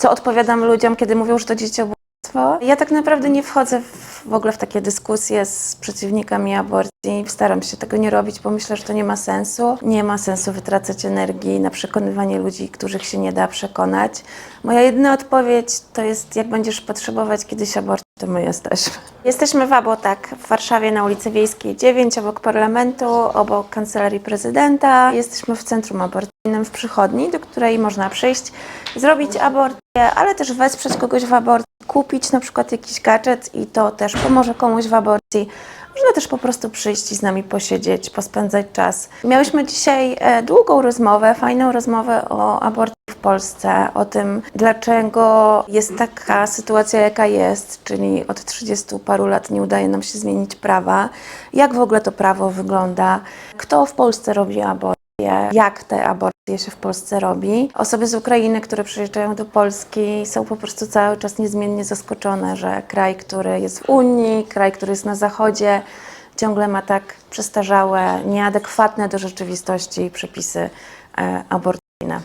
Co odpowiadam ludziom, kiedy mówią, że to dzieciobójstwo? Ja tak naprawdę nie wchodzę w, w ogóle w takie dyskusje z przeciwnikami aborcji. Staram się tego nie robić, bo myślę, że to nie ma sensu. Nie ma sensu wytracać energii na przekonywanie ludzi, których się nie da przekonać. Moja jedyna odpowiedź to jest, jak będziesz potrzebować kiedyś aborcji, to my jesteśmy. Jesteśmy w Abotak, w Warszawie na ulicy Wiejskiej 9, obok parlamentu, obok kancelarii prezydenta. Jesteśmy w centrum w przychodni, do której można przyjść, zrobić aborcję, ale też wesprzeć kogoś w aborcji, kupić na przykład jakiś gadżet i to też pomoże komuś w aborcji. Można też po prostu przyjść i z nami posiedzieć, pospędzać czas. Miałyśmy dzisiaj e, długą rozmowę, fajną rozmowę o aborcji w Polsce, o tym, dlaczego jest taka sytuacja, jaka jest, czyli od 30 paru lat nie udaje nam się zmienić prawa, jak w ogóle to prawo wygląda, kto w Polsce robi aborcję, jak te aborcje się w Polsce robi. Osoby z Ukrainy, które przyjeżdżają do Polski, są po prostu cały czas niezmiennie zaskoczone, że kraj, który jest w Unii, kraj, który jest na Zachodzie, ciągle ma tak przestarzałe, nieadekwatne do rzeczywistości przepisy e, aborcyjne.